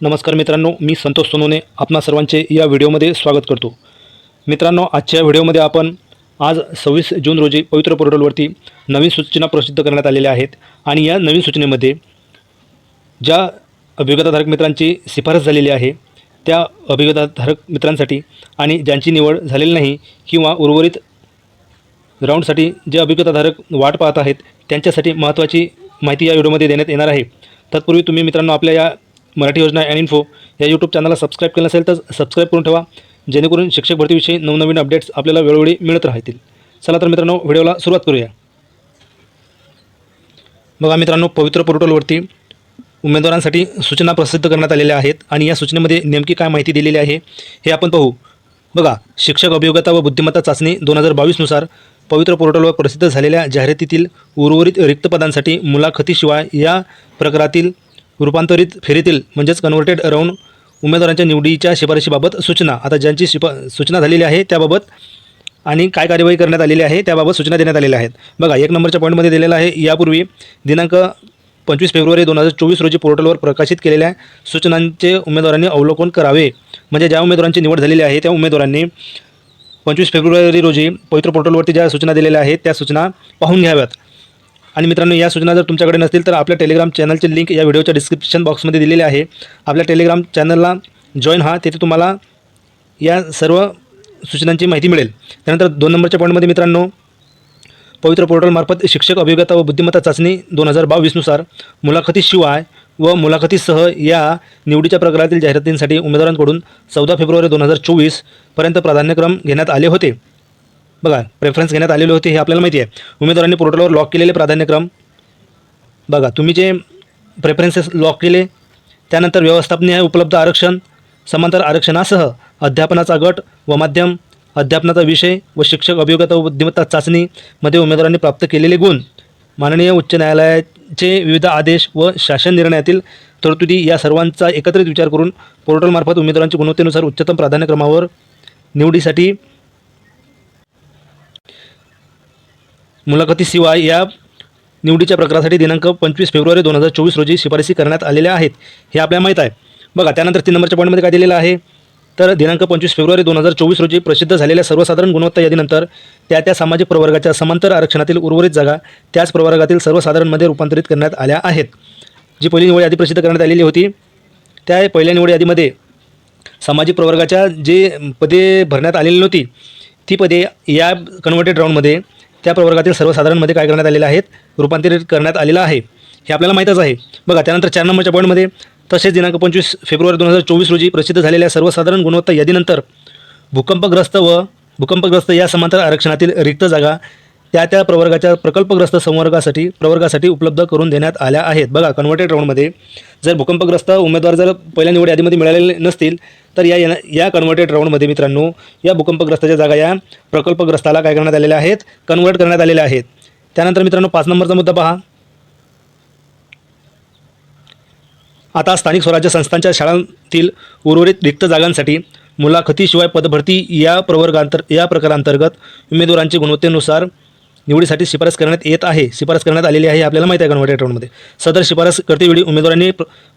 नमस्कार मित्रांनो मी संतोष सोनोने आपणा सर्वांचे या व्हिडिओमध्ये स्वागत करतो. मित्रांनो आजच्या व्हिडिओमध्ये आपण आज सव्वीस जून रोजी पवित्र पोर्टलवरती नवीन सूचना प्रसिद्ध करण्यात आलेल्या आहेत आणि या नवीन सूचनेमध्ये ज्या अभिगताधारक मित्रांची शिफारस झालेली आहे त्या अभिगताधारक मित्रांसाठी आणि ज्यांची निवड झालेली नाही किंवा उर्वरित राऊंडसाठी जे अभिज्ञताधारक वाट पाहत आहेत त्यांच्यासाठी महत्त्वाची माहिती या व्हिडिओमध्ये देण्यात येणार आहे. तत्पूर्वी तुम्ही मित्रांनो आपल्या या मराठी योजना अँड इन्फो या यूट्यूब चॅनलला सबस्क्राईब केलं असेल तर सबस्क्राईब करून ठेवा. जेणेकरून शिक्षक भरतीविषयी नवनवीन अपडेट्स आपल्याला वेळोवेळी मिळत राहतील. चला तर मित्रांनो व्हिडिओला सुरुवात करूया. बघा मित्रांनो पवित्र पोर्टलवरती उमेदवारांसाठी सूचना प्रसिद्ध करण्यात आलेल्या आहेत आणि या सूचनेमध्ये नेमकी काय माहिती दिलेली आहे हे आपण पाहू. बघा शिक्षक अभियोगता व बुद्धिमत्ता चाचणी दोन हजार बावीसनुसार पवित्र पोर्टलवर प्रसिद्ध झालेल्या जाहिरातीतील उर्वरित रिक्त पदांसाठी मुलाखतीशिवाय या प्रकारातील रूपांतरित फेरीतील म्हणजेच कन्व्हर्टेड राऊंड उमेदवारांच्या निवडीच्या शिफारशीबाबत सूचना. आता ज्यांची शिफा सूचना झालेली आहे त्याबाबत आणि काय कार्यवाही करण्यात आलेली आहे त्याबाबत सूचना देण्यात आलेल्या आहेत. बघा एक नंबरच्या पॉईंटमध्ये दिलेलं आहे यापूर्वी दिनांक पंचवीस फेब्रुवारी दोन हजार चोवीस रोजी पोर्टलवर प्रकाशित केलेल्या सूचनांचे उमेदवारांनी अवलोकन करावे. म्हणजे ज्या उमेदवारांची निवड झालेली आहे त्या उमेदवारांनी पंचवीस फेब्रुवारी रोजी पवित्र पोर्टलवरती ज्या सूचना दिलेल्या आहेत त्या सूचना पाहून घ्याव्यात. आणि मित्रांनो या सूचना जर तुमच्याकडे नसतील तर आपल्या टेलिग्राम चॅनलचे लिंक या व्हिडिओच्या डिस्क्रिप्शन बॉक्समध्ये दिलेली आहे. आपल्या टेलिग्राम चॅनलला जॉईन हा तिथे तुम्हाला या सर्व सूचनांची माहिती मिळेल. त्यानंतर दोन नंबरच्या पॉईंटमध्ये मित्रांनो पवित्र पोर्टलमार्फत शिक्षक अभिज्ञता व बुद्धिमत्ता चाचणी दोन हजार बावीसनुसार मुलाखतीशिवाय व मुलाखतीसह या निवडीच्या प्रकारातील जाहिरातींसाठी उमेदवारांकडून चौदा फेब्रुवारी दोन हजार चोवीसपर्यंत प्राधान्यक्रम घेण्यात आले होते. बघा प्रेफरन्स घेण्यात आलेले होते हे आपल्याला माहिती आहे. उमेदवारांनी पोर्टलवर लॉक केलेले प्राधान्यक्रम बघा तुम्ही जे प्रेफरन्सेस लॉक केले त्यानंतर व्यवस्थापनीय उपलब्ध आरक्षण समांतर आरक्षणासह अध्यापनाचा गट व माध्यम अध्यापनाचा विषय व शिक्षक अभियोगता व बुद्धिमत्ता चाचणीमध्ये उमेदवारांनी प्राप्त केलेले गुण. माननीय उच्च न्यायालयाचे विविध आदेश व शासन निर्णयातील तरतुदी या सर्वांचा एकत्रित विचार करून पोर्टलमार्फत उमेदवारांच्या गुणवत्तेनुसार उच्चतम प्राधान्यक्रमावर निवडीसाठी मुलाखतीशिवाय या निवडीच्या प्रकारासाठी दिनांक पंचवीस फेब्रुवारी दोन हजार चोवीस रोजी शिफारसी करण्यात आलेल्या आहेत हे आपल्याला माहीत आहे. बघा त्यानंतर तीन नंबरच्या पॉईंटमध्ये काय दिलेलं आहे? तर दिनांक पंचवीस फेब्रुवारी दोन हजार चोवीस रोजी प्रसिद्ध झालेल्या सर्वसाधारण गुणवत्ता यादीनंतर त्या त्या सामाजिक प्रवर्गाच्या समांतर आरक्षणातील उर्वरित जागा त्याच प्रवर्गातील सर्वसाधारणमध्ये रूपांतरित करण्यात आल्या आहेत. जी पहिली निवड यादी प्रसिद्ध करण्यात आलेली होती त्या पहिल्या निवड यादीमध्ये सामाजिक प्रवर्गाच्या जे पदे भरण्यात आलेली नव्हती ती पदे या कन्व्हर्टेड राऊंडमध्ये त्या प्रवर्गातील सर्वसाधारणमध्ये काय करण्यात आलेलं आहेत रूपांतरित करण्यात आलेलं आहे. हे आपल्याला माहीतच आहे. बघा त्यानंतर चार नंबरच्या पॉईंटमध्ये तसेच दिनांक पंचवीस फेब्रुवारी दोन हजार चोवीस रोजी प्रसिद्ध झालेल्या सर्वसाधारण गुणवत्ता यादीनंतर भूकंपग्रस्त व भूकंपग्रस्त या समांतर आरक्षणातील रिक्त जागा त्या त्या प्रवर्गाच्या प्रकल्पग्रस्त संवर्गासाठी प्रवर्गासाठी उपलब्ध करून देण्यात आल्या आहेत. बघा कन्व्हर्टेड राऊंडमध्ये जर भूकंपग्रस्त उमेदवार जर पहिल्या निवड यादीमध्ये मिळालेले नसतील तर या या- या कन्व्हर्टेड राऊंडमध्ये मित्रांनो या भूकंपग्रस्ताच्या जागा या प्रकल्पग्रस्ताला काय करण्यात आलेल्या आहेत? कन्वर्ट करण्यात आलेल्या आहेत. त्यानंतर मित्रांनो पाच नंबरचा मुद्दा पहा. आता स्थानिक स्वराज्य संस्थांच्या शाळांतील उर्वरित रिक्त जागांसाठी मुलाखतीशिवाय पदभरती या प्रवर्गांतर या प्रकारांतर्गत उमेदवारांची गुणवत्तेनुसार निवडीसाठी शिफारस करण्यात येत आहे. शिफारस करण्यात आलेली आहे आपल्याला माहिती आहे कन्व्हर्टेड राऊंडमध्ये सदर शिफारस करतेवेळी उमेदवारांनी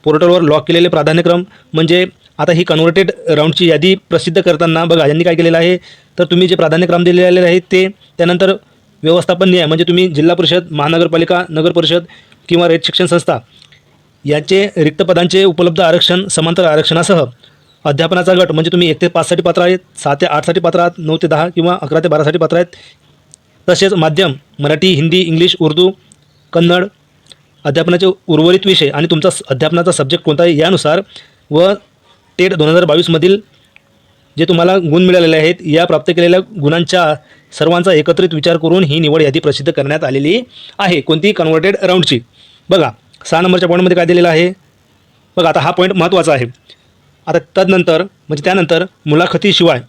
पोर्टलवर लॉक केलेले प्राधान्यक्रम म्हणजे आता ही कन्व्हर्टेड राऊंडची यादी प्रसिद्ध करताना बघा यांनी काय केलेलं आहे? तर तुम्ही जे प्राधान्यक्रम दिलेले आहेत ते त्यानंतर व्यवस्थापन न्याय म्हणजे तुम्ही जिल्हा परिषद महानगरपालिका नगर परिषद किंवा रयत शिक्षण संस्था याचे रिक्त पदांचे उपलब्ध आरक्षण समांतर आरक्षणासह अध्यापनाचा गट म्हणजे तुम्ही एक ते पाचसाठी पात्र आहेत सहा ते आठसाठी पात्र आहात नऊ ते दहा किंवा अकरा ते बारासाठी पात्र आहेत तसेच माध्यम मराठी हिंदी इंग्लिश उर्दू कन्नड अध्यापनाचे उर्वरित विषय आणि तुमचा अध्यापनाचा सब्जेक्ट कोणता आहे यानुसार व टेट दोन हजार बावीसमधील जे तुम्हाला गुण मिळालेले आहेत या प्राप्त केलेल्या गुणांच्या सर्वांचा एकत्रित विचार करून ही निवड यादी प्रसिद्ध करण्यात आलेली आहे. कोणती कन्व्हर्टेड राऊंडची बघा सहा नंबरच्या पॉईंटमध्ये काय दिलेलं आहे? बघा आता हा पॉईंट महत्त्वाचा आहे. आता तदनंतर म्हणजे त्यानंतर मुलाखतीशिवाय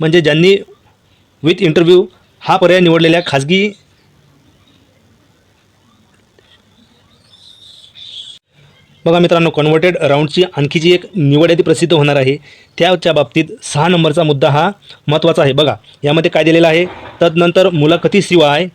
म्हणजे ज्यांनी विथ इंटरव्ह्यू हा पर्याय निवडलेल्या खाजगी बघा मित्रांनो कन्व्हर्टेड राऊंडची आणखी जी एक निवड यादी प्रसिद्ध होणार आहे. त्याच्या बाबतीत सहा नंबरचा मुद्दा हा महत्त्वाचा आहे. बघा यामध्ये काय दिलेला आहे? तदनंतर मुलाखतीशिवाय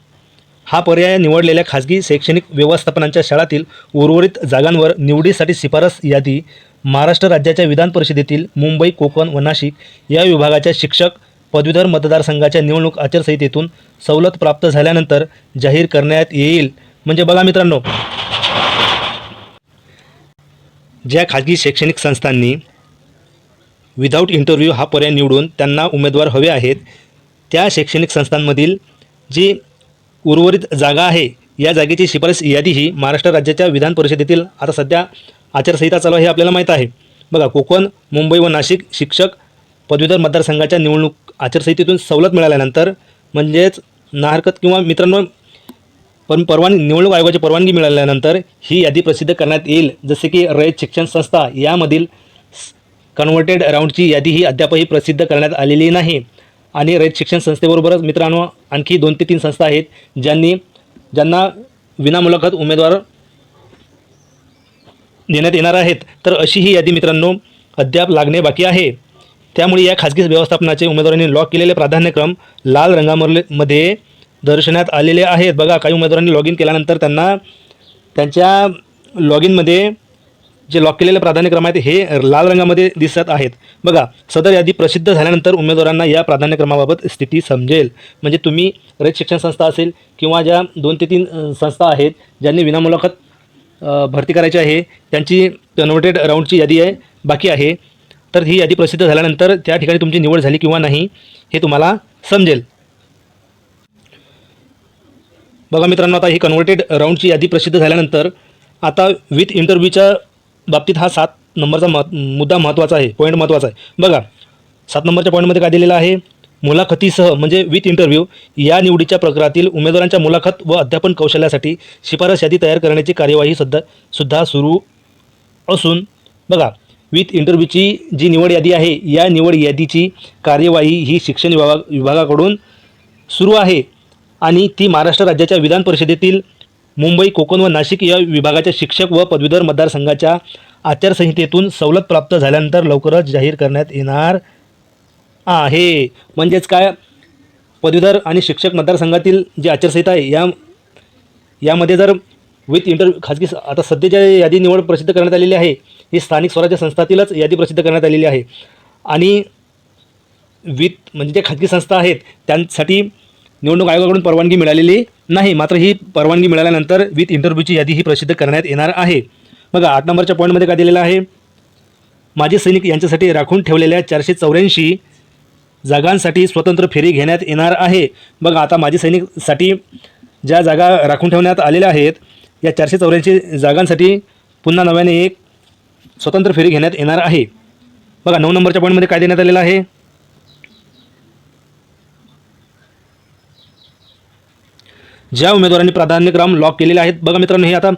हा पर्याय निवडलेल्या खाजगी शैक्षणिक व्यवस्थापनांच्या शाळातील उर्वरित जागांवर निवडीसाठी शिफारस यादी महाराष्ट्र राज्याच्या विधान परिषदेतील मुंबई कोकण व नाशिक या विभागाच्या शिक्षक पदवीधर मतदारसंघाच्या निवडणूक आचारसंहितेतून सवलत प्राप्त झाल्यानंतर जाहीर करण्यात येईल. म्हणजे बघा मित्रांनो. ज्या खाजगी शैक्षणिक संस्थांनी विदाऊट इंटरव्ह्यू हा पर्याय निवडून त्यांना उमेदवार हवे आहेत त्या शैक्षणिक संस्थांमधील जी उर्वरित जागा आहे या जागेची शिफारस यादी ही महाराष्ट्र राज्याच्या विधान परिषदेतील आता सध्या आचारसंहिता चालू आहे हे आपल्याला माहीत आहे. बघा कोकण मुंबई व नाशिक शिक्षक पदवीधर मतदारसंघाच्या निवडणूक आचारसंहितेतून सवलत मिळाल्यानंतर म्हणजेच नाहरकत किंवा मित्रांनो पण परवानगी निवडणूक आयोगाची परवानगी मिळाल्यानंतर ही यादी प्रसिद्ध करण्यात येईल. जसे की रयत शिक्षण संस्था यामधील कन्व्हर्टेड राऊंडची यादी ही अद्यापही प्रसिद्ध करण्यात आलेली नाही. आणि रयत शिक्षण संस्थेबरोबरच मित्रांनो आणखी दोन ते तीन संस्था आहेत ज्यांनी ज्यांना विनामुलाखत उमेदवार देण्यात येणार आहेत. तर अशी ही यादी मित्रांनो अद्याप लागणे बाकी आहे. त्यामुळे या खाजगी व्यवस्थापनाचे उमेदवारांनी लॉक केलेले प्राधान्यक्रम लाल रंगामरले मध्ये दर्शवण्यात आलेले आहेत. बघा काही उमेदवारांनी लॉग इन केल्यानंतर त्यांना त्यांच्या लॉग इनमध्ये जे लॉक केलेले प्राधान्यक्रम आहेत हे लाल रंगामध्ये दिसत आहेत. बघा सदर यादी प्रसिद्ध झाल्यानंतर उमेदवारांना या प्राधान्यक्रमाबाबत स्थिती समजेल. म्हणजे तुम्ही रयत शिक्षण संस्था असेल किंवा ज्या दोन ते तीन संस्था आहेत ज्यांनी विनामुलाखत भरती करायची आहे त्यांची कन्व्हर्टेड राऊंडची यादी आहे बाकी आहे. तर ही यादी प्रसिद्ध झाल्यानंतर त्या ठिकाणी तुमची निवड झाली किंवा नाही हे तुम्हाला समजेल. बघा मित्रांनो आता ही कन्व्हर्टेड राऊंडची यादी प्रसिद्ध झाल्यानंतर आता विथ इंटरव्ह्यूच्या बाबतीत हा सात नंबरचा मह मुद्दा महत्त्वाचा आहे पॉईंट महत्त्वाचा आहे. बघा सात नंबरच्या पॉईंटमध्ये काय दिलेलं आहे? मुलाखतीसह म्हणजे विथ इंटरव्ह्यू या निवडीच्या प्रकारातील उमेदवारांच्या मुलाखत व अध्यापन कौशल्यासाठी शिफारस यादी तयार करण्याची कार्यवाही सध्या सुद्धा सुरू असून बघा विथ इंटरव्ह्यूची जी निवड यादी आहे या निवड यादीची कार्यवाही ही शिक्षण विभाग विभागाकडून सुरू आहे आणि ती महाराष्ट्र राज्याच्या विधान परिषदेतील मुंबई कोकण व नाशिक या विभागाच्या शिक्षक व पदवीधर मतदारसंघाच्या आचारसंहितेतून सवलत प्राप्त झाल्यानंतर लवकरच जाहीर करण्यात येणार आहे. म्हणजेच काय? पदवीधर आणि शिक्षक मतदारसंघातील जी आचारसंहिता आहे या यामध्ये जर विथ इंटर खाजगी स- आता सध्याच्या यादी निवड प्रसिद्ध करण्यात आलेली आहे. ही स्थानिक स्वराज्य संस्थातीलच यादी प्रसिद्ध करण्यात आलेली आहे. आणि विथ म्हणजे ज्या खाजगी संस्था आहेत त्यांसाठी निवडणूक आयोगाकडून परवानगी मिळालेली नाही. मात्र ही परवानगी मिळाल्यानंतर विथ इंटरव्ह्यूची यादी ही प्रसिद्ध करण्यात येणार आहे. बघा आठ नंबरच्या पॉईंटमध्ये काय दिलेलं आहे? माजी सैनिक यांच्यासाठी राखून ठेवलेल्या चारशे चौऱ्याऐंशी जागांसाठी स्वतंत्र फेरी घेण्यात येणार आहे. बघा आता माजी सैनिकसाठी ज्या जागा राखून ठेवण्यात आलेल्या आहेत या चारशे चौऱ्याऐंशी जागांसाठी पुन्हा नव्याने एक स्वतंत्र फेरी घेण्यात येणार आहे. बघा नऊ नंबरच्या पॉईंटमध्ये काय देण्यात आलेलं आहे? ज्या उमेदवारांनी प्राधान्यक्रम लॉक केलेले आहेत बघा मित्रांनो हे आता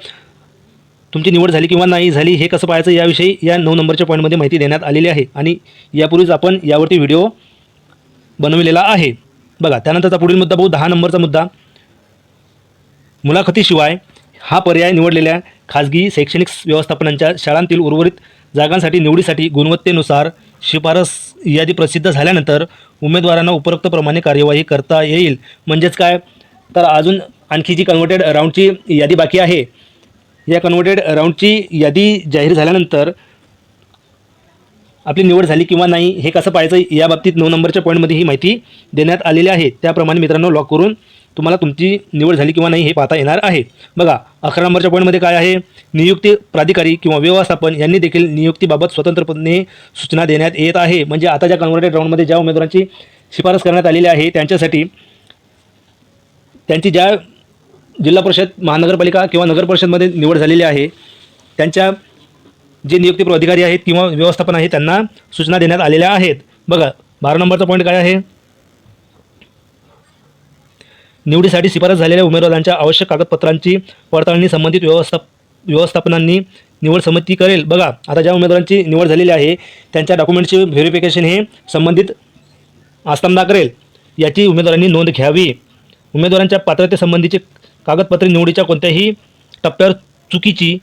तुमची निवड झाली किंवा नाही झाली हे कसं पाहायचं याविषयी या नऊ नंबरच्या पॉईंटमध्ये माहिती देण्यात आलेली आहे. आणि यापूर्वीच आपण यावरती व्हिडिओ बनविलेला आहे. बघा त्यानंतरचा पुढील मुद्दा भाऊ दहा नंबरचा मुद्दा. मुलाखतीशिवाय हा पर्याय निवडलेल्या खाजगी शैक्षणिक व्यवस्थापनांच्या शाळांतील उर्वरित जागांसाठी निवडीसाठी गुणवत्तेनुसार शिफारस यादी प्रसिद्ध झाल्यानंतर उमेदवारांना उपरोक्तप्रमाणे कार्यवाही करता येईल. म्हणजेच काय? तर अजून आणखी जी कन्व्हर्टेड राऊंडची यादी बाकी आहे. या कन्व्हर्टेड राऊंडची यादी जाहीर झाल्यानंतर आपली निवड झाली किंवा नाही हे कसं पाहायचं या बाबतीत नऊ नंबरच्या पॉईंटमध्ये ही माहिती देण्यात आलेली आहे. त्याप्रमाणे मित्रांनो लॉक करून तुम्हाला तुमची निवड झाली किंवा नाही हे पाहता येणार आहे. बघा अकरा नंबरच्या पॉईंटमध्ये काय आहे? नियुक्ती प्राधिकारी किंवा व्यवस्थापन यांनी देखील नियुक्तीबाबत स्वतंत्रपणे सूचना देण्यात येत आहे. म्हणजे आता ज्या कन्व्हर्टेड राऊंडमध्ये ज्या उमेदवारांची शिफारस करण्यात आलेली आहे त्यांच्यासाठी त्यांची ज्या जिल्हा परिषद महानगरपालिका किंवा नगर परिषदमध्ये निवड झालेली आहे त्यांच्या जे नियुक्ती अधिकारी आहेत किंवा व्यवस्थापन आहे त्यांना सूचना देण्यात आलेल्या आहेत. बघा बारा नंबरचा पॉईंट काय आहे? निवडीसाठी शिफारस झालेल्या उमेदवारांच्या आवश्यक कागदपत्रांची पडताळणी संबंधित व्यवस्था व्यवस्थापनांनी निवड समिती करेल. बघा आता ज्या उमेदवारांची निवड झालेली आहे त्यांच्या डॉक्युमेंटचे व्हेरिफिकेशन हे संबंधित आस्तमदा करेल. याची उमेदवारांनी नोंद घ्यावी. उमेदवारांच्या पात्रतेसंबंधीचे कागदपत्रे निवडीच्या कोणत्याही टप्प्यावर चुकीची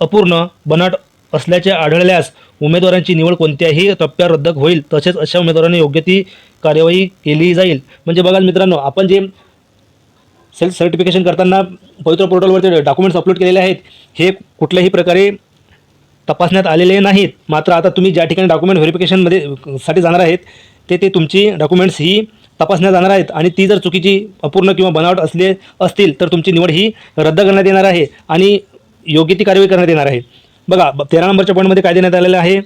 अपूर्ण बनाट असल्याचे आढळल्यास उमेदवारांची निवड कोणत्याही टप्प्यावर रद्द होईल. तसेच अशा उमेदवारांनी योग्य ती कार्यवाही केली जाईल. म्हणजे बघा मित्रांनो आपण जे सेल्फ सर्टिफिकेशन करताना पवित्र पोर्टलवरती डॉक्युमेंट्स अपलोड केलेले आहेत हे कुठल्याही प्रकारे तपासण्यात आलेले नाहीत. मात्र आता तुम्ही ज्या ठिकाणी डॉक्युमेंट व्हेरिफिकेशनमध्ये साठी जाणार आहेत ते ते तुमची डॉक्युमेंट्स ही तपासण्यात जाणार आहेत. आणि ती जर चुकीची अपूर्ण किंवा बनावट असले असतील तर तुमची निवड ही रद्द करण्यात येणार आहे आणि योग्य ती कारवाई करण्यात येणार आहे. बघा तेरा नंबरच्या पॉईंटमध्ये काय देण्यात आलेलं आहे?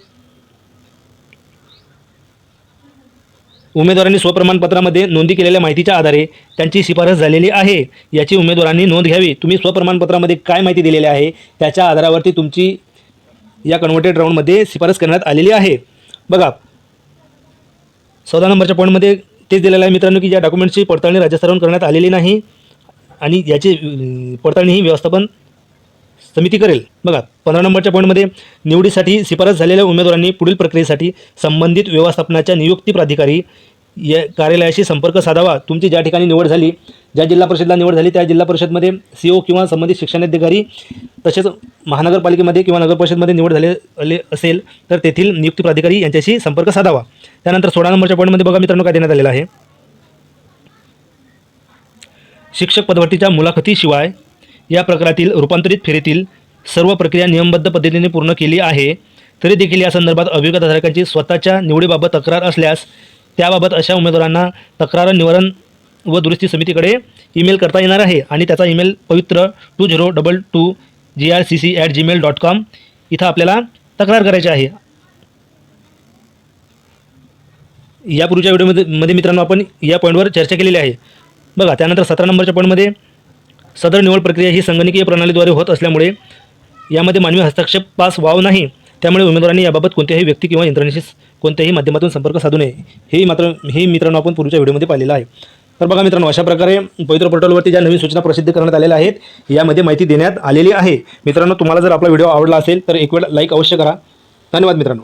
उमेदवारांनी स्वप्रमाणपत्रामध्ये नोंदी केलेल्या माहितीच्या आधारे त्यांची शिफारस झालेली आहे. याची उमेदवारांनी नोंद घ्यावी. तुम्ही स्वप्रमाणपत्रामध्ये काय माहिती दिलेली आहे त्याच्या आधारावरती तुमची या कन्व्हर्टेड राऊंडमध्ये शिफारस करण्यात आलेली आहे. बघा चौदा नंबरच्या पॉईंटमध्ये तेच दिलेलं आहे मित्रांनो की या डॉक्युमेंटची पडताळणी राज्यस्तरावरून करण्यात आलेली नाही आणि याची पडताळणी ही व्यवस्थापन समिती करेल. बघा पंधरा नंबरच्या पॉईंटमध्ये निवडीसाठी शिफारस झालेल्या उमेदवारांनी पुढील प्रक्रियेसाठी संबंधित व्यवस्थापनाच्या नियुक्ती प्राधिकारी या कार्यालयाशी संपर्क साधावा. तुमची ज्या ठिकाणी निवड झाली ज्या जिल्हा परिषदला निवड झाली त्या जिल्हा परिषदमध्ये सी ओ किंवा संबंधित शिक्षणाधिकारी तसेच महानगरपालिकेमध्ये किंवा नगर परिषदमध्ये निवड झाले आले असेल तर तेथील नियुक्ती प्राधिकारी यांच्याशी संपर्क साधावा. त्यानंतर सोळा नंबरच्या पॉईंटमध्ये बघा मित्रांनो काय देण्यात आलेलं आहे. शिक्षक पदभरतीच्या मुलाखतीशिवाय या प्रकारातील रूपांतरित फेरीतील सर्व प्रक्रिया नियमबद्ध पद्धतीने पूर्ण केली आहे. तरी देखील या संदर्भात अभियोगधारकांची स्वतःच्या निवडीबाबत तक्रार असल्यास त्याबाबत अशा उमेदवारांना तक्रार निवारण व दुरुस्ती समितीकडे ईमेल करता येणार आहे आणि त्याचा email Pavitra two zero double two G R C C at Gmail dot com इथं आपल्याला तक्रार करायची आहे. यापूर्वीच्या व्हिडिओमध्ये मध्ये मित्रांनो आपण या पॉईंटवर चर्चा केलेली आहे. बघा त्यानंतर सतरा नंबरच्या पॉईंटमध्ये सदर निवड प्रक्रिया ही संगणकीय प्रणालीद्वारे होत असल्यामुळे यामध्ये मानवी हस्तक्षेप पास वाव नाही. त्यामुळे उमेदवारांनी याबाबत कोणत्याही व्यक्ती किंवा यंत्रणेशी कोणत्याही माध्यमातून संपर्क साधू नये. हे मात्र हे मित्रांनो आपण पूर्वीच्या व्हिडिओमध्ये पाहिलेलं आहे. तर बघा मित्रांनो अशा प्रकारे पवित्र पोर्टलवरती ज्या नवीन सूचना प्रसिद्ध करण्यात आलेल्या आहेत यामध्ये माहिती देण्यात आलेली आहे. मित्रांनो तुम्हाला जर आपला व्हिडिओ आवडला असेल तर एक वेळ लाईक अवश्य करा. धन्यवाद मित्रांनो.